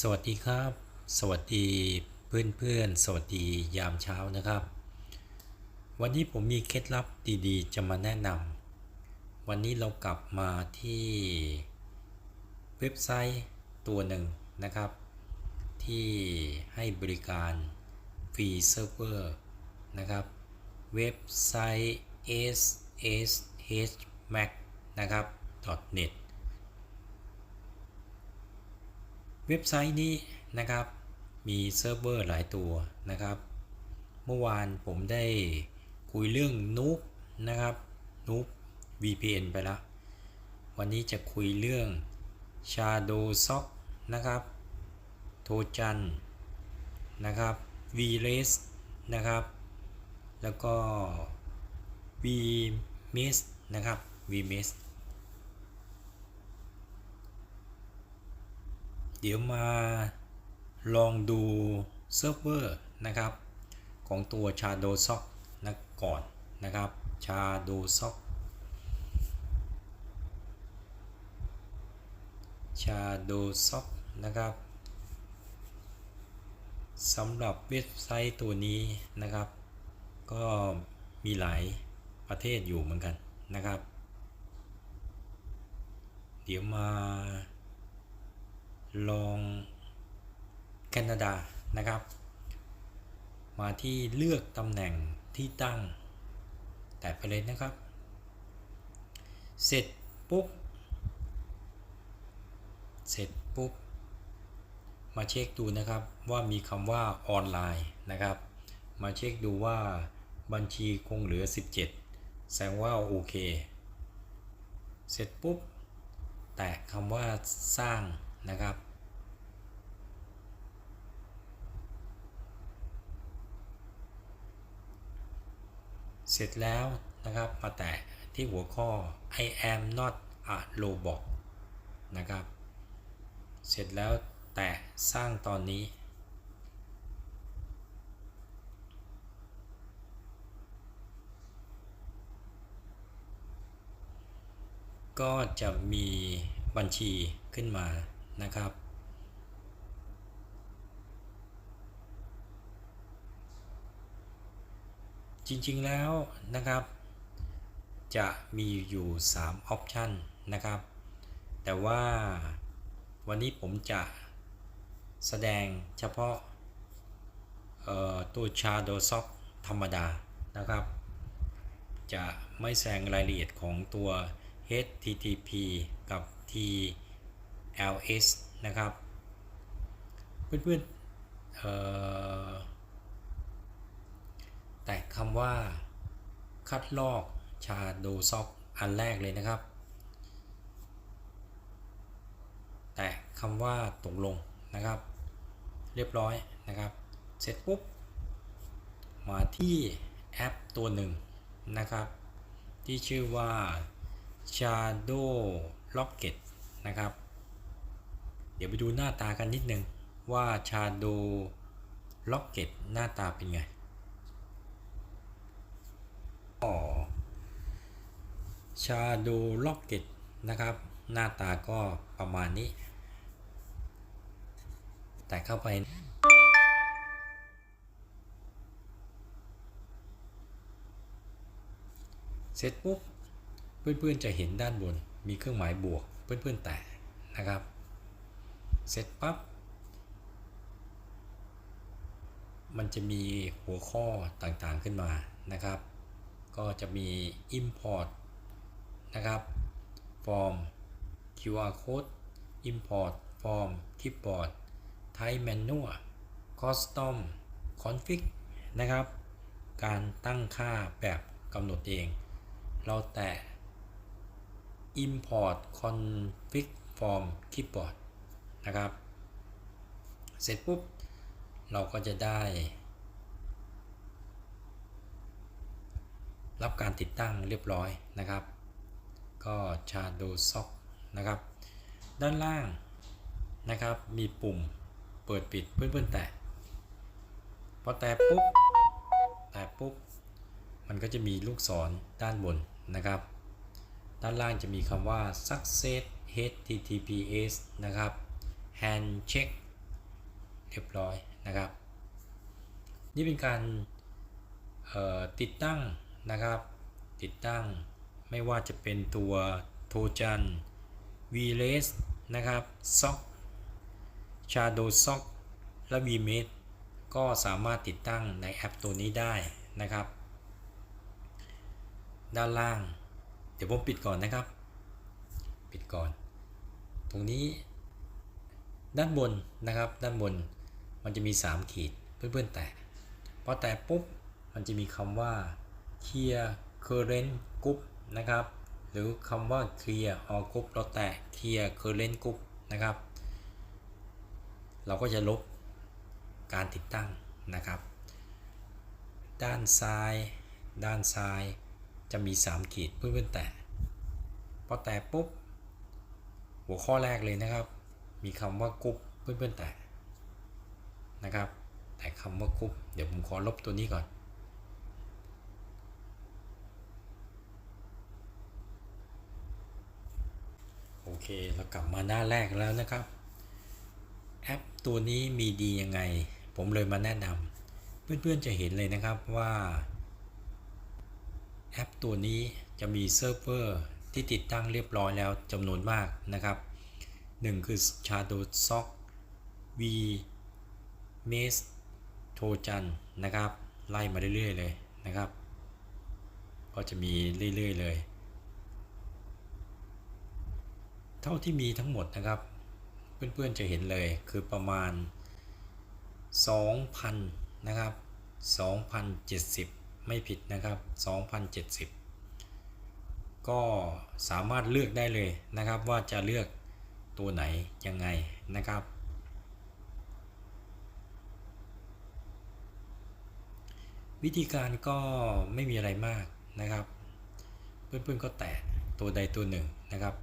สวัสดีครับ สวัสดีเพื่อนเพื่อนๆ สวัสดียามเช้านะครับ วันนี้ผมมีเคล็ดลับดีๆ จะมาแนะนำวันนี้เรากลับมาที่เว็บไซต์ตัวหนึ่งนะครับ ที่ให้บริการฟรีเซิร์ฟเวอร์นะครับ เว็บไซต์ sshmac นะครับ .net เว็บไซต์นี้นะครับมีเซิร์ฟเวอร์หลายตัวนะครับ เมื่อวานผมได้คุยเรื่องนูบนะครับนูบ VPN ไปแล้ว วันนี้จะคุยเรื่อง Shadow Sock นะครับ โทจันนะครับ v r e s นะครับ แล้วก็ VMIS นะครับ VMIS เดี๋ยวมาลองดูเซิร์ฟเวอร์นะครับ ของตัว Shadow Sock นะก่อนนะครับ Shadow Sock Shadow Sock นะครับสำหรับเว็บไซต์ตัวนี้นะครับ ก็มีหลายประเทศอยู่เหมือนกันนะครับ เดี๋ยวมา ลองแคนาดานะครับ มาที่เลือกตำแหน่งที่ตั้ง แต่ไปเลยนะครับ เสร็จปุ๊บ เสร็จปุ๊บ มาเช็คดูนะครับว่ามีคำว่าออนไลน์นะครับ มาเช็คดูว่าบัญชีคงเหลือ 17 แสดงว่าโอเค เสร็จปุ๊บ แตะคำว่าสร้าง นะครับ เสร็จแล้วนะครับมาแตะที่หัวข้อ I am not a robot นะครับ เสร็จแล้วแตะสร้างตอนนี้ก็จะมีบัญชีขึ้นมา นะครับ จริงๆแล้วนะครับ จะมีอยู่3ออปชันนะครับ แต่ว่าวันนี้ผมจะแสดงเฉพาะตัว Shadow Sock ธรรมดานะครับ จะไม่แสดงรายละเอียดของตัว HTTP กับ t ls นะครับ เพื่อนๆเอ่อแต่คำว่าคัดลอกชาโดซ็อกอันแรกเลยนะครับ แต่คำว่าตกลงนะครับ เรียบร้อยนะครับ เสร็จปุ๊บ มาที่แอปตัวหนึ่งนะครับ ที่ชื่อว่า Shadow Rocket นะครับ เดี๋ยวไปดูหน้าตากันนิดนึงว่า Shadow Rocket หน้าตาเป็นไงอ๋อ Shadow Rocket นะครับ หน้าตาก็ประมาณนี้ แต่เข้าไปเสร็จปุ๊บเพื่อนๆจะเห็นด้านบนมีเครื่องหมายบวกเพื่อนๆแตะนะครับ เสร็จปั๊บ มันจะมีหัวข้อต่างๆขึ้นมานะครับ ก็จะมี import นะครับ form QR code import form clipboard type manual custom config นะครับ การตั้งค่าแบบกำหนดเอง เราแตะ import config form clipboard นะครับ เสร็จปุ๊บเราก็จะได้ รับการติดตั้งเรียบร้อยนะครับ ก็ Shadow Sock นะครับ ด้านล่างนะครับมีปุ่มเปิดปิดเพื่อนๆแตะพอแตะปุ๊บแตะปุ๊บมันก็จะมีลูกศรด้านบนนะครับ ด้านล่างจะมีคำว่า success https นะครับ handshake รียบร้อยนะครับ นี่เป็นการติดตั้งนะครับ ติดตั้งไม่ว่าจะเป็นตัวโทจัน v l e s นะครับ SOC Shadow SOC และ vmate ก็สามารถติดตั้งในแอปตัวนี้ได้นะครับ ด้านล่าง เดี๋ยวผมปิดก่อนนะครับ ปิดก่อน ตรงนี้ ด้านบนนะครับ ด้านบนมันจะมี 3 ขีดเพื่อนๆแตะพอแตะปุ๊บมันจะมีคำว่า clear current group นะครับ หรือคำว่า clear all group เราแตะ clear current group นะครับ เราก็จะลบการติดตั้งนะครับ ด้านซ้าย ด้านซ้ายจะมี 3 ขีดเพื่อนๆแตะพอแตะปุ๊บหัวข้อแรกเลยนะครับ มีคำว่ากรุ๊ปเพื่อนๆแตะนะครับ แต่คำว่ากรุ๊ปเดี๋ยวผมขอลบตัวนี้ก่อน โอเคเรากลับมาหน้าแรกแล้วนะครับ แอปตัวนี้มีดียังไง ผมเลยมาแนะนำเพื่อนๆจะเห็นเลยนะครับว่า แอปตัวนี้จะมีเซิร์ฟเวอร์ที่ติดตั้งเรียบร้อยแล้วจำนวนมากนะครับ 1 คือ Shadowsock V m a z e Trojan นะครับ ไล่มาเรื่อยๆเลยนะครับ ก็จะมีเรื่อยๆเลย เท่าที่มีทั้งหมดนะครับ เพื่อนๆจะเห็นเลยคือประมาณ 2,000 นะครับ 2,070 ไม่ผิดนะครับ 2,070 ก็สามารถเลือกได้เลยนะครับว่าจะเลือก ตัวไหนยังไงนะครับ วิธีการก็ไม่มีอะไรมากนะครับ เพื่อนๆก็แตะตัวใดตัวหนึ่งนะครับ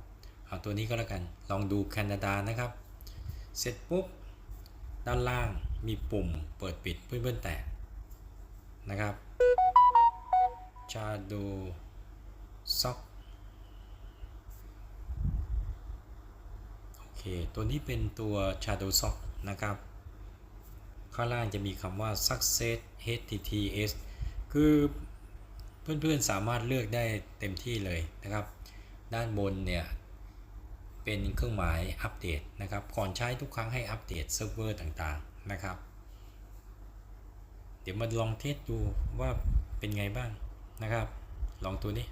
เอาตัวนี้ก็แล้วกันลองดูแคนาดานะครับ เสร็จปุ๊บด้านล่างมีปุ่มเปิดปิดเพื่อนๆแตะนะครับ Shadow Sock โอ เค ตัวนี้เป็นตัว Shadow Sock นะครับ ข้างล่างจะมีคำว่า Success HTTPS คือเพื่อนๆสามารถเลือกได้เต็มที่เลยนะครับ ด้านบนเนี่ยเป็นเครื่องหมายอัปเดตนะครับ ก่อนใช้ทุกครั้งให้อัปเดตเซิร์ฟเวอร์ต่างๆนะครับ เดี๋ยวมาลองเทสดูว่าเป็นไงบ้างนะครับ ลองตัวนี้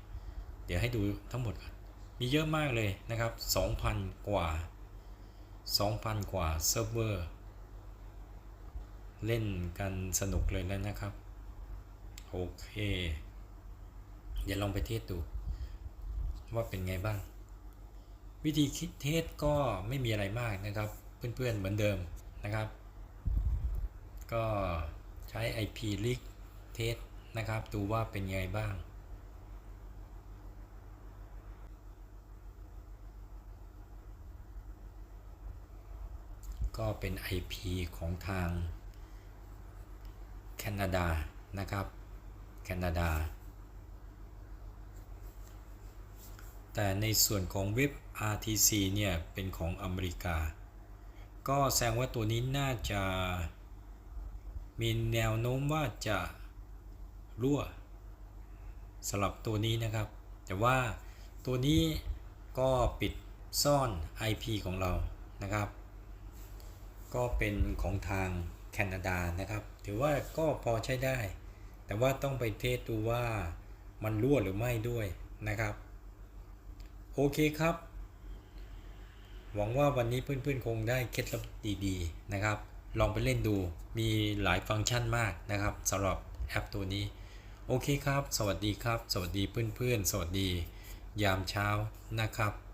เดี๋ยวให้ดูทั้งหมดก่อนมีเยอะมากเลยนะครับ 2,000 กว่า 2,000 กว่าเซิร์ฟเวอร์ เล่นกันสนุกเลยแล้วนะครับ โอเค เดี๋ยวลองไปเทสดู ว่าเป็นไงบ้าง วิธีคิดเทสก็ไม่มีอะไรมากนะครับ เพื่อนๆเหมือนเดิมนะครับ ก็ใช้ IP leak เทสนะครับ ดูว่าเป็นไงบ้าง ก็เป็น IP ของทางแคนาดานะครับแคนาดา แต่ในส่วนของเว็บ RTC เนี่ยเป็นของอเมริกา ก็แสดงว่าตัวนี้น่าจะมีแนวโน้มว่าจะรั่วสำหรับตัวนี้นะครับ แต่ว่าตัวนี้ก็ปิดซ่อน IP ของเรานะครับ ก็เป็นของทางแคนาดานะครับ ถือว่าก็พอใช้ได้ แต่ว่าต้องไปเทสดูว่ามันรั่วหรือไม่ด้วยนะครับ โอเคครับ หวังว่าวันนี้เพื่อนๆคงได้เคล็ดลับดีๆนะครับ ลองไปเล่นดูมีหลายฟังก์ชันมากนะครับสำหรับแอปตัวนี้ โอเคครับ สวัสดีครับ สวัสดีเพื่อนๆ สวัสดี ยามเช้านะครับ